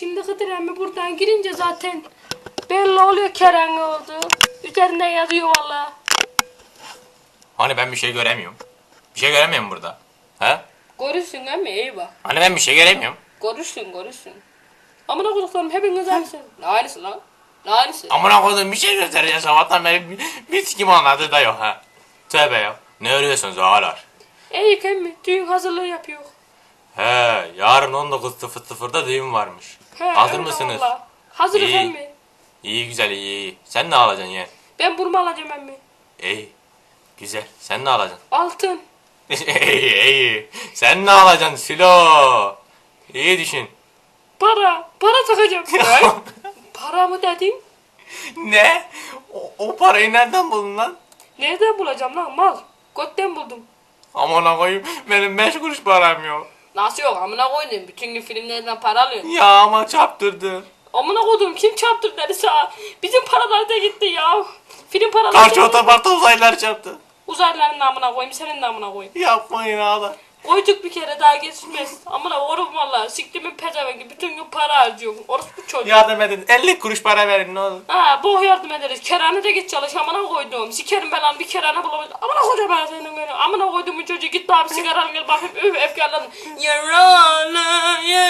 Şimdi Hıdır emmi buradan girince zaten belli oluyor Kerem oldu. Üzerinde yazıyor valla. Hani ben bir şey göremiyorum. Bir şey göremiyorum burada. He? Görürsün emmi iyi bak. Hani ben bir şey göremiyorum. Görürsün görürsün. Amına koduklarım hepiniz aynısın. Ne aynısı lan? Ne aynısı? Amına koydum bir şey göstereceğim sabahtan beri bir, bir sikim anladı da yok ha. Tövbe ya. Ne örüyorsunuz ağalar? İyi emmi düğün hazırlığı yapıyor. He yarın 19.00'da düğün varmış. He, Hazır mısınız? valla. Hazırız İyi. emmi. İyi güzel iyi iyi. Sen ne alacaksın yeğen? Ben burma alacağım emmi. İyi. Güzel. Sen ne alacaksın? Altın. iyi iyi. Sen ne alacaksın Silo? İyi düşün. Para. Para takacağım. Para mı dedin? ne? O, o parayı nereden buldun lan? Nereden bulacağım lan mal? Götten buldum. Amına koyayım benim 5 kuruş param yok. Nasıl yok amına koydum. Bütün gün filmlerden para alıyorsun. Ya ama çarptırdın. Amına koydum kim çarptı derse ha. Bizim paralar da gitti ya. Film paraları Karşı da- otoparkta uzaylılar çarptı. Uzaylıların namına koyayım senin namına koyayım. Yapmayın ağlar. Koyduk bir kere daha geçmez. Amına oğlum valla siktimin pezevengi bütün gün para harcıyorum. Orası bu çocuk. Yardım edin 50 kuruş para verin ne olur. Ha boh yardım ederiz. Kerane de git çalış amına koydum. Sikerim belanı bir kerane bulamadım. Amına koyacağım ben senin böyle. Amına koydum çocuğu git bir sigara al gel bakayım. Üf efkarlandım. Yaralı ya.